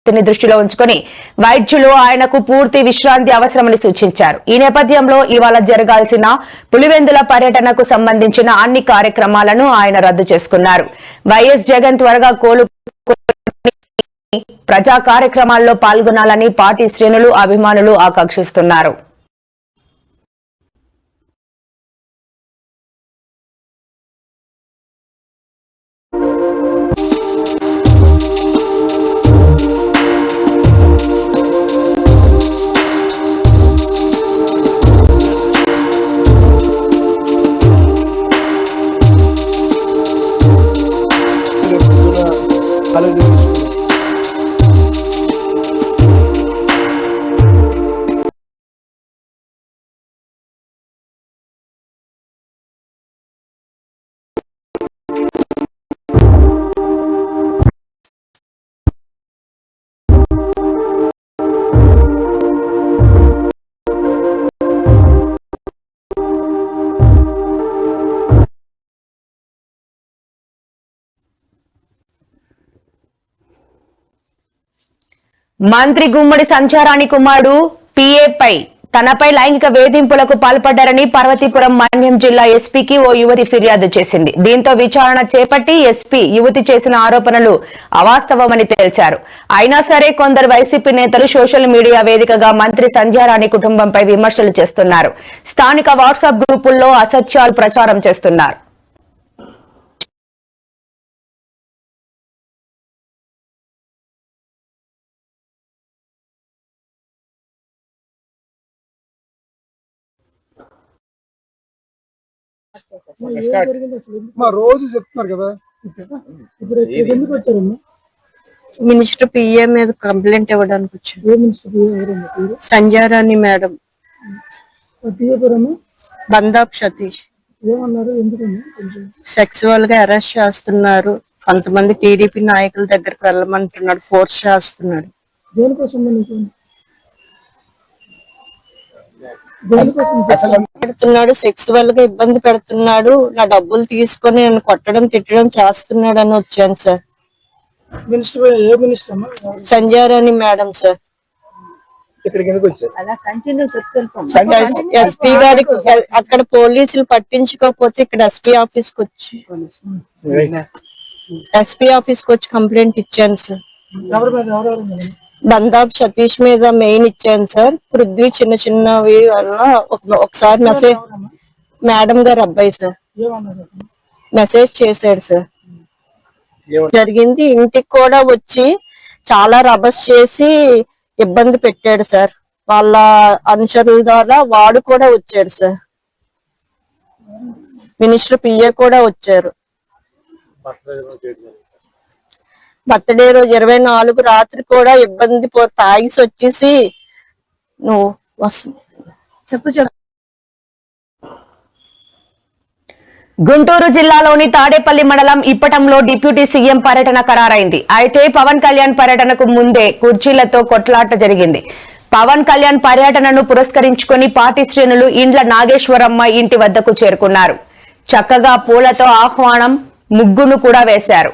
పరిస్థితిని దృష్టిలో ఉంచుకుని వైద్యులు ఆయనకు పూర్తి విశ్రాంతి అవసరమని సూచించారు. ఈ నేపథ్యంలో ఇవాళ జరగాల్సిన పులివెందుల పర్యటనకు సంబంధించిన అన్ని కార్యక్రమాలను ఆయన రద్దు చేసుకున్నారు. వైఎస్ జగన్ త్వరగా కోలు ప్రజా కార్యక్రమాల్లో పాల్గొనాలని పార్టీ శ్రేణులు అభిమానులు ఆకాంక్షిస్తున్నారు. మంత్రి గుమ్మడి సంచారాణి కుమారుడు పిఏపై తనపై లైంగిక వేధింపులకు పాల్పడ్డారని పార్వతీపురం మన్యం జిల్లా ఎస్పీకి ఓ యువతి ఫిర్యాదు చేసింది. దీంతో విచారణ చేపట్టి ఎస్పీ యువతి చేసిన ఆరోపణలు అవాస్తవమని తేల్చారు. అయినా సరే కొందరు వైసీపీ నేతలు సోషల్ మీడియా వేదికగా మంత్రి సంధ్యారాణి కుటుంబంపై విమర్శలు చేస్తున్నారు. స్థానిక వాట్సాప్ గ్రూపుల్లో అసత్యాలు ప్రచారం చేస్తున్నారు. రోజు చెప్తున్నారు కదా. ఇప్పుడు ఎందుకు వచ్చారమ్మా? మినిస్టర్ పిఏ మీద కంప్లైంట్ ఇవ్వడానికి వచ్చాను పేరు? సంజారాణి మేడం. బందాబ్ సతీష్. సెక్సువల్గా అరెస్ట్ చేస్తున్నారు. కొంతమంది టీడీపీ నాయకుల దగ్గరికి వెళ్ళమంటున్నాడు. ఫోర్స్ చేస్తున్నాడు. దేనికోసం నీకు దేనికోసం పెడుతున్నాడు సెక్సువల్గా ఇబ్బంది పెడుతున్నాడు నా డబ్బులు తీసుకొని నన్ను కొట్టడం తిట్టడం చేస్తున్నాడు అని వచ్చాను sir? Sanjarani madam sir. SP గారికి అక్కడ పోలీసులు పట్టించుకోకపోతే ఇక్కడ ఎస్పీ ఆఫీస్కి వచ్చి ఎస్పీ ఆఫీస్కి వచ్చి కంప్లైంట్ ఇచ్చాను సార్. బందాబ్ సతీష్ మీద మెయిన్ ఇచ్చాను సార్. పృథ్వీ చిన్న చిన్నవి వల్ల ఒక- ఒకసారి మెసేజ్ మేడం గారు అబ్బాయి సార్. మెసేజ్ చేశాడు సార్. జరిగింది. ఇంటికి కూడా వచ్చి చాలా రబస్ చేసి ఇబ్బంది పెట్టాడు సార్. వాళ్ళ అనుచరుల ద్వారా వాడు కూడా వచ్చాడు సార్. మినిస్టర్ పిఏ కూడా వచ్చారు. బర్త్డే రోజు ఇరవై నాలుగు రాత్రి కూడా ఇబ్బంది పో తాగిసి వచ్చేసి నువ్వు వస్తుంది చెప్పు చెప్పు. గుంటూరు జిల్లాలోని తాడేపల్లి మండలం ఇప్పటంలో డిప్యూటీ సీఎం పర్యటన ఖరారైంది. అయితే పవన్ కళ్యాణ్ పర్యటనకు ముందే కుర్చీలతో కొట్లాట జరిగింది. పవన్ కళ్యాణ్ పర్యటనను పురస్కరించుకొని పార్టీ శ్రేణులు ఇండ్ల నాగేశ్వరమ్మ ఇంటి వద్దకు చేరుకున్నారు. చక్కగా పూలతో ఆహ్వానం ముగ్గును కూడా వేశారు.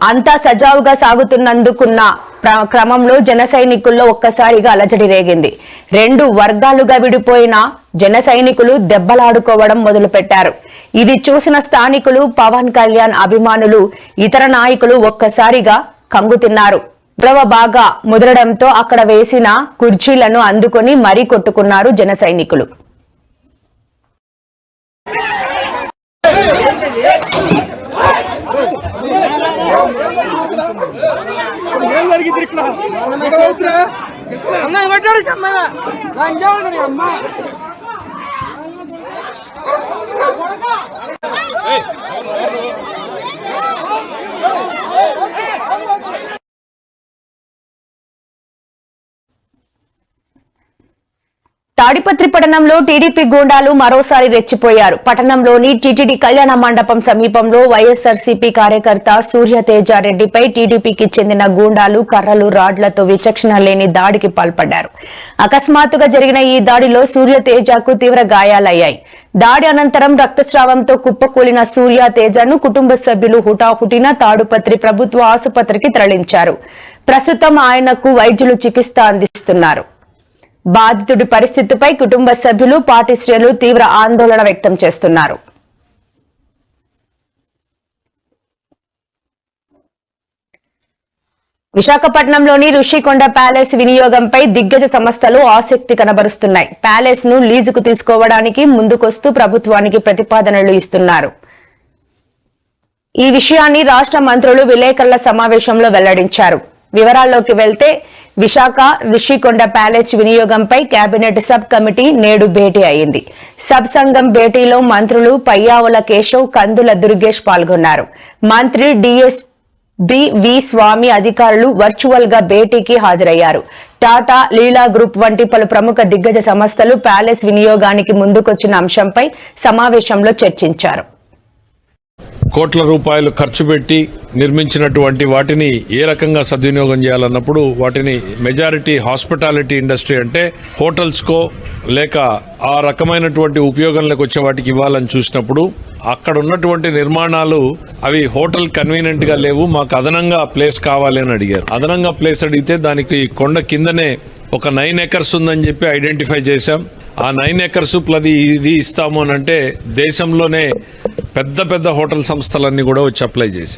అంతా సజావుగా సాగుతున్నందుకున్న క్రమంలో జన సైనికుల్లో ఒక్కసారిగా అలజడి రేగింది. రెండు వర్గాలుగా విడిపోయిన జన సైనికులు దెబ్బలాడుకోవడం మొదలుపెట్టారు. ఇది చూసిన స్థానికులు పవన్ కళ్యాణ్ అభిమానులు ఇతర నాయకులు ఒక్కసారిగా కంగుతిన్నారు గొడవ బాగా ముదరడంతో అక్కడ వేసిన కుర్చీలను అందుకొని మరీ కొట్టుకున్నారు జన సైనికులు. ఏం జరిగింది ఇక్కడ? ఇక్కడ అవుతురా? అన్న మాట్లాడు అమ్మ. లంజావు అమ్మ తాడిపత్రి పట్టణంలో టీడీపీ గూండాలు మరోసారి రెచ్చిపోయారు. పట్టణంలోని టీటీడీ కళ్యాణ మండపం సమీపంలో వైఎస్ఆర్సీపీ కార్యకర్త సూర్యతేజారెడ్డిపై టీడీపీకి చెందిన గూండాలు కర్రలు రాడ్లతో విచక్షణ లేని దాడికి పాల్పడ్డారు. అకస్మాత్తుగా జరిగిన ఈ దాడిలో సూర్యతేజకు తీవ్ర గాయాలయ్యాయి. దాడి అనంతరం రక్తస్రావంతో కుప్పకూలిన సూర్య తేజను కుటుంబ సభ్యులు హుటాహుటిన తాడుపత్రి ప్రభుత్వ ఆసుపత్రికి తరలించారు. ప్రస్తుతం ఆయనకు వైద్యులు చికిత్స అందిస్తున్నారు. బాధితుడి పరిస్థితిపై కుటుంబ సభ్యులు పార్టీ శ్రేణులు తీవ్ర ఆందోళన వ్యక్తం చేస్తున్నారు. విశాఖపట్నంలోని ఋషికొండ ప్యాలెస్ వినియోగంపై దిగ్గజ సంస్థలు ఆసక్తి కనబరుస్తున్నాయి. ప్యాలెస్ను లీజుకు తీసుకోవడానికి ముందుకొస్తూ ప్రభుత్వానికి ప్రతిపాదనలు ఇస్తున్నారు. ఈ విషయాన్ని రాష్ట్ర మంత్రులు విలేకరుల సమావేశంలో వెల్లడించారు. వివరాల్లోకి వెళ్తే విశాఖ రిషికొండ ప్యాలెస్ వినియోగంపై కేబినెట్ సబ్ కమిటీ నేడు భేటీ అయింది సబ్ సంఘం భేటీలో మంత్రులు పయ్యావుల కేశవ్ కందుల దుర్గేష్ పాల్గొన్నారు. మంత్రి డిఎస్ బి వి స్వామి అధికారులు వర్చువల్గా భేటీకి హాజరయ్యారు. టాటా లీలా గ్రూప్ వంటి పలు ప్రముఖ దిగ్గజ సంస్థలు ప్యాలెస్ వినియోగానికి ముందుకొచ్చిన అంశంపై సమావేశంలో చర్చించారు. కోట్ల రూపాయలు ఖర్చు పెట్టి నిర్మించినటువంటి వాటిని ఏ రకంగా సద్వినియోగం చేయాలన్నప్పుడు వాటిని మెజారిటీ హాస్పిటాలిటీ ఇండస్ట్రీ అంటే హోటల్స్ కో లేక ఆ రకమైనటువంటి ఉపయోగంలోకి వచ్చే వాటికి ఇవ్వాలని చూసినప్పుడు అక్కడ ఉన్నటువంటి నిర్మాణాలు అవి హోటల్ కన్వీనియంట్గా లేవు. మాకు అదనంగా ప్లేస్ కావాలి అని అడిగారు. అదనంగా ప్లేస్ అడిగితే దానికి కొండ కిందనే ఒక నైన్ ఎకర్స్ ఉందని చెప్పి ఐడెంటిఫై చేశాం. ఆ నైన్ ఎకర్స్ ప్లది ఇది ఇస్తాము అని అంటే దేశంలోనే పెద్ద పెద్ద హోటల్ సంస్థలన్నీ కూడా వచ్చి అప్లై చేశాయి.